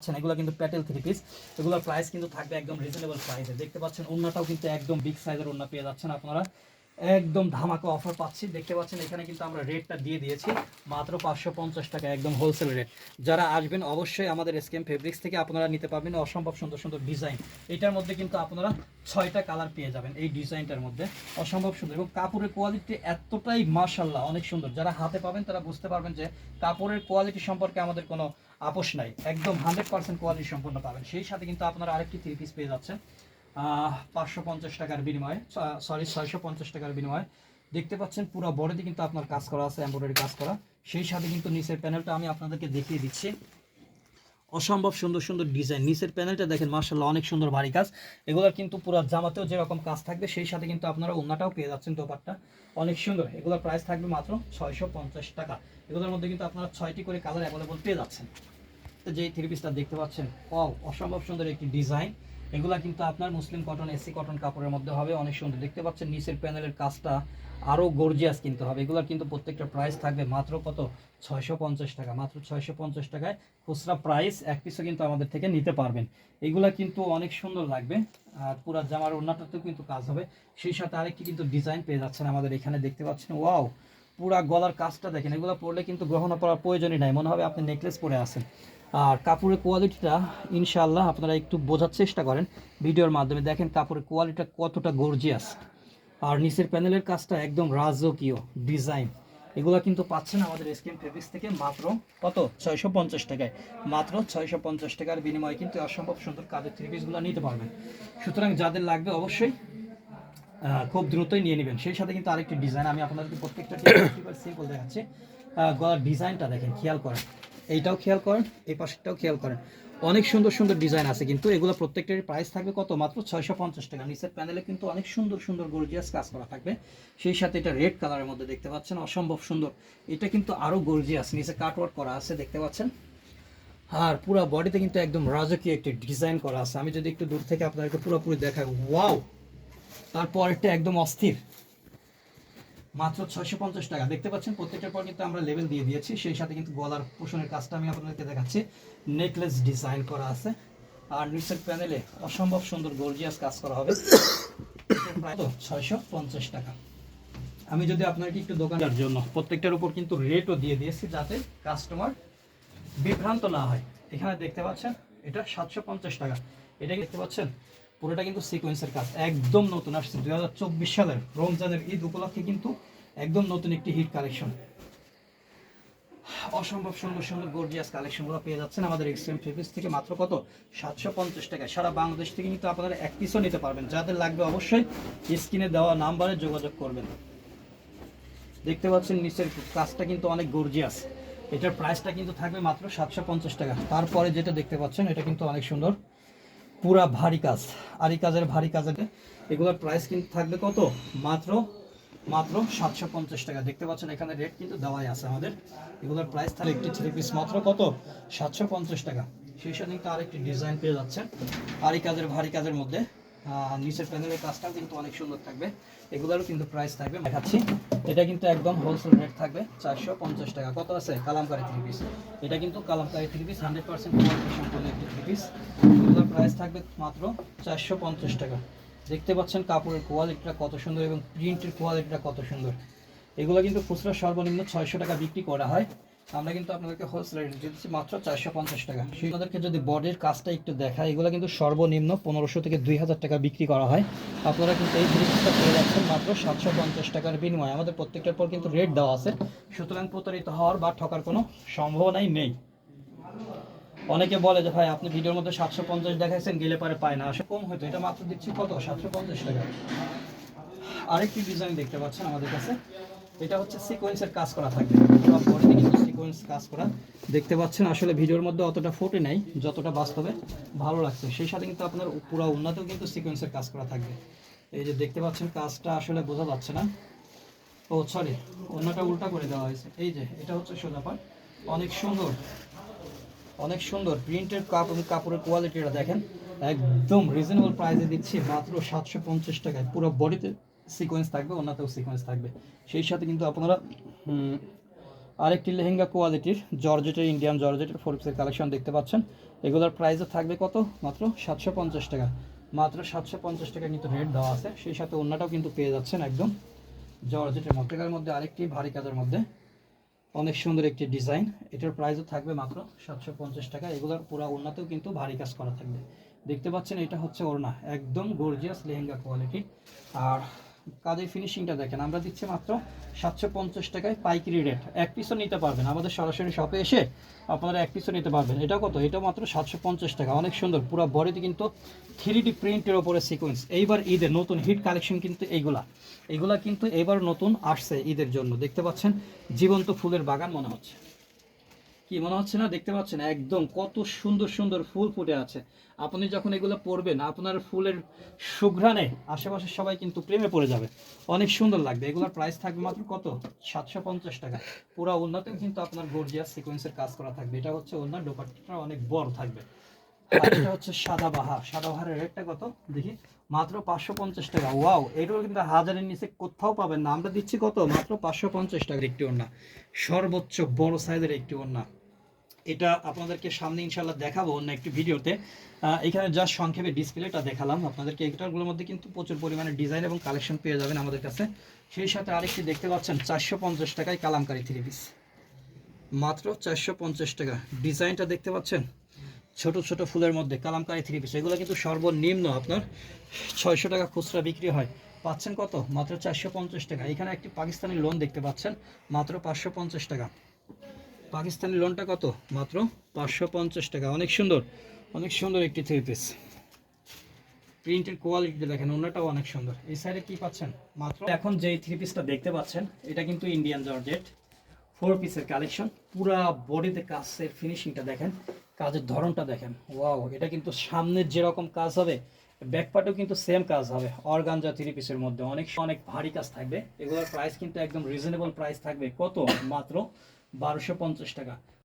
পাচ্ছেন, এগুলো কিন্তু প্যাটেল থ্রি পিস এগুলোর প্রাইস কিন্তু থাকবে একদম রিজনেবল প্রাইসে দেখতে পাচ্ছেন ওন্নাটাও কিন্তু একদম বিগ সাইজের ওন্না পেয়ে যাচ্ছেন আপনারা। একদম ধামাকা অফার পাচ্ছি। দেখতে পাচ্ছেন, এখানে কিন্তু আমরা রেটটা দিয়ে দিয়েছি। মাত্র পাঁচশো পঞ্চাশ টাকা, একদম হোলসেল রেট যারা আসবেন, অবশ্যই আমাদের এসকেম ফেব্রিক্স থেকে আপনারা নিতে পারবেন অসম্ভব সুন্দর সুন্দর ডিজাইন এটার মধ্যে কিন্তু আপনারা ছয়টা কালার পেয়ে যাবেন এই ডিজাইনটার মধ্যে। অসম্ভব সুন্দর। এবং কাপড়ের কোয়ালিটি এতটাই মাশাল্লাহ অনেক সুন্দর। যারা হাতে পাবেন, তারা বুঝতে পারবেন যে কাপড়ের কোয়ালিটি সম্পর্কে আমাদের কোনো আপোষ নাই। একদম হান্ড্রেড পার্সেন্ট কোয়ালিটি সম্পন্ন পাবেন। সেই সাথে কিন্তু আপনারা আরেকটি থ্রি পিস পেয়ে যাচ্ছেন। পাঁচশো পঞ্চাশ টাকার বিনিময়ে সরি ছয়শো পঞ্চাশ টাকার বিনিময়ে। দেখতে পাচ্ছেন পুরো বডিতে কিন্তু আপনার কাজ করা আছে এমব্রয়ডারি কাজ করা। সেই সাথে কিন্তু নিচের প্যানেলটা আমি আপনাদেরকে দেখিয়ে দিচ্ছি। অসম্ভব সুন্দর সুন্দর ডিজাইন নিচের প্যানেলটা দেখেন মার্শাল্লাহ অনেক সুন্দর ভারী কাজ। এগুলোর কিন্তু পুরো জামাতেও যেরকম কাজ থাকবে, সেই সাথে কিন্তু আপনারা ওনাটাও পেয়ে যাচ্ছেন দোপারটা অনেক সুন্দর। এগুলোর প্রাইস থাকবে মাত্র ছয়শো পঞ্চাশ টাকা। এগুলোর মধ্যে কিন্তু আপনারা ছয়টি করে কালার অ্যাভেলেবল পেয়ে যাচ্ছেন। তো যেই থ্রি পিসটা দেখতে পাচ্ছেন অসম্ভব সুন্দর একটি ডিজাইন এগুলা কিন্তু আপনার মুসলিম কটন, এসি কটন কাপড়ের মধ্যে হবে। অনেক সুন্দর। দেখতে পাচ্ছেন নিচের প্যানেলের কাজটা আরও গর্জিয়াস কিনতে হবে। এগুলোর কিন্তু প্রত্যেকটা প্রাইস থাকবে মাত্র কত? ছয়শো পঞ্চাশ টাকা। মাত্র ছয়শো পঞ্চাশ টাকায় খুচরা প্রাইস এক পিসও কিন্তু আমাদের থেকে নিতে পারবেন। এগুলা কিন্তু অনেক সুন্দর লাগবে। আর পুরা জামার ওড়নাটাতেও কিন্তু কাজ হবে। সেই সাথে আরেকটি কিন্তু ডিজাইন পেয়ে যাচ্ছেন আমাদের এখানে। দেখতে পাচ্ছেন ওয়াও পুরা গলার কাজটা দেখেন। এগুলো পরলে কিন্তু গ্রহণ করার প্রয়োজনই নাই। মনে হবে আপনি নেকলেস পরে আছেন। আর কাপড়ের কোয়ালিটিটা ইনশাআল্লাহ আপনারা একটু বোঝার চেষ্টা করেন। ভিডিওর মাধ্যমে দেখেন কাপড়ের কোয়ালিটিটা কতটা গর্জিয়াস আর নিচের প্যানেলের কাজটা একদম রাজকীয় ডিজাইন এগুলো কিন্তু পাচ্ছেন আমাদের স্কিন ফেব্রিক্স থেকে মাত্র কত? ছয়শো পঞ্চাশ টাকায়। মাত্র ছয়শো পঞ্চাশ টাকার বিনিময়ে কিন্তু অসম্ভব সুন্দর কাজের থ্রি পিসগুলো নিতে পারবেন। সুতরাং যাদের লাগবে অবশ্যই খুব দ্রুতই নিয়ে নেবেন। সেই সাথে কিন্তু আরেকটি ডিজাইন আমি আপনাদেরকে প্রত্যেকটা সিম্পল দেখাচ্ছি। গলার ডিজাইনটা দেখেন, খেয়াল করেন। এইটাও খেয়াল করেন, এই পাশেরটাও খেয়াল করেন। অনেক সুন্দর সুন্দর ডিজাইন আছে, কিন্তু এগুলো প্রত্যেকটারই প্রাইস থাকবে কত? মাত্র ছয়শো পঞ্চাশ টাকা। নিচের প্যানেলে কিন্তু অনেক সুন্দর সুন্দর গর্জিয়াস কাজ করা থাকবে। সেই সাথে এটা রেড কালারের মধ্যে দেখতে পাচ্ছেন, অসম্ভব সুন্দর। এটা কিন্তু আরও গর্জিয়াস নিচে কাটওয়ার্ক করা আছে, দেখতে পাচ্ছেন। আর পুরো বডিতে কিন্তু একদম রাজকীয় একটি ডিজাইন করা আছে। আমি যদি একটু দূর থেকে আপনাদেরকে পুরোপুরি দেখাই ওয়াও তারপরেরটা একদম অস্থির। মাত্র ছয়শো পঞ্চাশ টাকা। দেখতে পাচ্ছেন প্রত্যেকটার পর কিন্তু আমরা লেভেল দিয়ে দিয়েছি। সেই সাথে কিন্তু গলার পোষণের কাজটা আমি আপনাদেরকে দেখাচ্ছি। নেকলেস ডিজাইন করা আছে। আর নিচের প্যানেলে অসম্ভব সুন্দর গর্জিয়াস কাজ করা হবে। প্রায় ছয়শো পঞ্চাশ টাকা। আমি যদি আপনাকে একটু দোকানের জন্য, প্রত্যেকটার উপর কিন্তু রেটও দিয়ে দিয়েছি যাতে কাস্টমার বিভ্রান্ত না হয়। এখানে দেখতে পাচ্ছেন, এটা সাতশো পঞ্চাশ টাকা। এটা দেখতে পাচ্ছেন? পুরোটা কিন্তু সিকোয়েন্সের কাজ, একদম নতুন আসছে। দুই হাজার চব্বিশ সালের রমজানের ঈদ উপলক্ষে কিন্তু একদম নতুন একটি হিট কালেকশন অসম্ভব সুন্দর সুন্দর গর্জিয়াস কালেকশনগুলো পেয়ে যাচ্ছেন আমাদের এক্সট্রিম ফেব্রিক্স থেকে মাত্র কত? সাতশো পঞ্চাশ টাকায়। সারা বাংলাদেশ থেকে কিন্তু আপনারা এক পিসও নিতে পারবেন। যাদের লাগবে অবশ্যই স্ক্রিনে দেওয়া নাম্বারে যোগাযোগ করবেন। দেখতে পাচ্ছেন নিচের কাজটা কিন্তু অনেক গর্জিয়াস এটার প্রাইসটা কিন্তু থাকবে মাত্র সাতশো পঞ্চাশ টাকা। তারপরে যেটা দেখতে পাচ্ছেন, এটা কিন্তু অনেক সুন্দর। পুরা ভারী কাজ, আর এই কাজের ভারী কাজের এগুলোর প্রাইস কিন্তু থাকবে কত? মাত্র মাত্র সাতশো পঞ্চাশ টাকা। দেখতে পাচ্ছেন এখানে রেট কিন্তু দেওয়াই আছে আমাদের। এগুলোর প্রাইস থাকে একটি থ্রি পিস মাত্র কত? সাতশো পঞ্চাশ টাকা। সেই সাথে কিন্তু আরেকটি ডিজাইন পেয়ে যাচ্ছে আর এই কাজের, ভারী কাজের মধ্যে নিচের প্যানেলের কাজটাও কিন্তু অনেক সুন্দর থাকবে। এগুলোরও কিন্তু প্রাইস থাকবে। দেখাচ্ছি। এটা কিন্তু একদম হোলসেল রেট থাকবে, চারশো পঞ্চাশ টাকা। কত আছে? কালামকারি থ্রি পিস এটা কিন্তু Kalamkari three piece hundred percent সম্পূর্ণ একটি থ্রি পিস এগুলোর প্রাইস থাকবে মাত্র চারশো পঞ্চাশ টাকা। দেখতে পাচ্ছেন কাপড়ের কোয়ালিটিটা কত সুন্দর এবং প্রিন্টের কোয়ালিটিটা কত সুন্দর। এগুলো কিন্তু খুচরা সর্বনিম্ন ছয়শো টাকা বিক্রি করা হয়। আমরা কিন্তু আপনাদেরকে হোলসেল রেট দিচ্ছি মাত্র চারশো পঞ্চাশ টাকা। আপনাদেরকে যদি বডির কাজটা একটু দেখায় এগুলো কিন্তু সর্বনিম্ন পনেরোশো থেকে দুই হাজার টাকা বিক্রি করা হয়। আপনারা কিন্তু এই জিনিসটা পেয়ে যাচ্ছেন মাত্র সাতশো পঞ্চাশ টাকার বিনিময়ে। আমাদের প্রত্যেকটার পর কিন্তু রেট দেওয়া আছে। সুতরাং প্রতারিত হওয়ার বা ঠকার কোনো সম্ভাবনাই নেই। অনেকে বলে যে, ভাই, আপনি ভিডিওর মধ্যে সাতশো পঞ্চাশ দেখাইছেন, গেলে পারে পায় না। আসলে কম হয়তো। এটা মাত্র দিচ্ছি কত? সাতশো পঞ্চাশ টাকা। আরেকটি ডিজাইন দেখতে পাচ্ছেন আমাদের কাছে। এটা হচ্ছে সিকোয়েন্সের কাজ করা থাকে। পুরো বডিতে কিন্তু সিকোয়েন্স কাজ করা। দেখতে পাচ্ছেন, আসলে ভিডিওর মধ্যে অতটা ফোটে নাই, যতটা বাস্তবে ভালো লাগছে। সেই সাথে কিন্তু আপনার পুরো উন্নতেও কিন্তু সিকোয়েন্সের কাজ করা থাকবে। এই যে দেখতে পাচ্ছেন, কাজটা আসলে বোঝা যাচ্ছে না। ও সরি অন্যটা উল্টা করে দেওয়া হয়েছে। এই যে, এটা হচ্ছে সোজা পাট। অনেক সুন্দর অনেক সুন্দর প্রিন্টের কাপড় কাপড়ের কোয়ালিটিটা দেখেন। একদম রিজনেবল প্রাইসে দিচ্ছি, মাত্র সাতশো পঞ্চাশ টাকায়। পুরো বডিতে সিকোয়েন্স থাকবে, অন্যতেও সিকোয়েন্স থাকবে। সেই সাথে কিন্তু আপনারা আরেকটি লেহেঙ্গা কোয়ালিটির জর্জেটের ইন্ডিয়ান জর্জেটের ফোর পিসের কালেকশন দেখতে পাচ্ছেন। এগুলোর প্রাইসও থাকবে কত? মাত্র সাতশো পঞ্চাশ টাকা। মাত্র সাতশো পঞ্চাশ টাকা কিন্তু রেট দেওয়া আছে। সেই সাথে অন্যটাও কিন্তু পেয়ে যাচ্ছেন একদম জর্জেটের মধ্যে। মধ্যে আরেকটি ভারী কাজের মধ্যে। অনেক সুন্দর একটি ডিজাইন এটার প্রাইসও থাকবে মাত্র সাতশো পঞ্চাশ টাকা। এগুলোর পুরো ওড়নাতেও কিন্তু ভারী কাজ করা থাকবে। দেখতে পাচ্ছেন, এটা হচ্ছে ওড়না। একদম গর্জিয়াস লেহেঙ্গা কোয়ালিটি আর কাজের ফিনিশিংটা দেখেন, আমরা দিচ্ছি মাত্র সাতশো পঞ্চাশ টাকায় পাইকারি রেট এক পিসও নিতে পারবেন, আমাদের সরাসরি শপে এসে আপনারা এক পিসও নিতে পারবেন। এটা কত? এটা মাত্র সাতশো পঞ্চাশ টাকা, অনেক সুন্দর। পুরো বডিতে কিন্তু থ্রি ডি প্রিন্টের ওপরে সিকোয়েন্স এইবার ঈদের নতুন হিট কালেকশন কিন্তু এইগুলা। এইগুলা কিন্তু এবার নতুন আসছে ঈদের জন্য। দেখতে পাচ্ছেন, জীবন্ত ফুলের বাগান মনে হচ্ছে। কি মনে হচ্ছে না? দেখতে পাচ্ছেন, একদম কত সুন্দর সুন্দর ফুল ফুটে আছে। আপনি যখন এগুলো পরবেন, আপনার ফুলের সুঘ্রাণে আশেপাশের সবাই কিন্তু প্রেমে পড়ে যাবে। অনেক সুন্দর লাগবে। এগুলোর প্রাইস থাকবে মাত্র কত? সাতশো পঞ্চাশ টাকা। পুরো উন্নতেও কিন্তু আপনার গর্জিয়াস সিকোয়েন্সের কাজ করা থাকবে। এটা হচ্ছে ওনার দোপাট্টা অনেক বড় থাকবে। এটা হচ্ছে সাদা বাহার। সাদা বাহারের রেটটা কত? দেখি। মাত্র পাঁচশো পঞ্চাশ টাকা। ওয়াও এটাও কিন্তু হাজারের নিচে কোথাও পাবেন না। আমরা দিচ্ছি কত? মাত্র পাঁচশো পঞ্চাশ টাকার একটি ওড়না। সর্বোচ্চ বড় সাইজের একটি ওড়না। এটা আপনাদেরকে সামনে ইনশাল্লাহ দেখাবো অন্য একটি ভিডিওতে। এখানে জাস্ট সংক্ষেপে ডিসপ্লেটা দেখালাম আপনাদেরকে। এটারগুলোর মধ্যে কিন্তু প্রচুর পরিমাণে ডিজাইন এবং কালেকশন পেয়ে যাবেন আমাদের কাছে। সেই সাথে আরেকটি দেখতে পাচ্ছেন, চারশো পঞ্চাশ টাকায় কালামকারি থ্রি পিস মাত্র চারশো পঞ্চাশ টাকা। ডিজাইনটা দেখতে পাচ্ছেন? ছোট ছোট ফুলের মধ্যে কালামকারি থ্রি পিস এগুলো কিন্তু সর্বনিম্ন আপনার ছয়শো টাকা খুচরা বিক্রি হয়। পাচ্ছেন কত? মাত্র চারশো পঞ্চাশ টাকা। এখানে একটি পাকিস্তানি লোন দেখতে পাচ্ছেন, মাত্র পাঁচশো পঞ্চাশ টাকা। পাকিস্তানি লোনটা কত? মাত্র পাঁচশো পঞ্চাশ টাকা। অনেক সুন্দর। অনেক সুন্দর একটি থ্রি পিস প্রিন্টের কোয়ালিটি দেখেন অন্যটাও অনেক সুন্দর। এই সাইডে কি পাচ্ছেন? মাত্র এখন যে থ্রি পিসটা দেখতে পাচ্ছেন, এটা কিন্তু ইন্ডিয়ান জর্জেট ফোর পিসের কালেকশন পুরা বডিতে কাজের ফিনিশিংটা দেখেন, কাজের ধরনটা দেখেন। ওয়াও এটা কিন্তু সামনের যেরকম কাজ হবে ব্যাকপার্টেও কিন্তু সেম কাজ হবে। অর্গানজা থ্রি পিসের মধ্যে অনেক অনেক ভারী কাজ থাকবে। এগুলোর প্রাইস কিন্তু একদম রিজনেবল প্রাইস থাকবে। কত? মাত্র বারোশো পঞ্চাশ টাকা।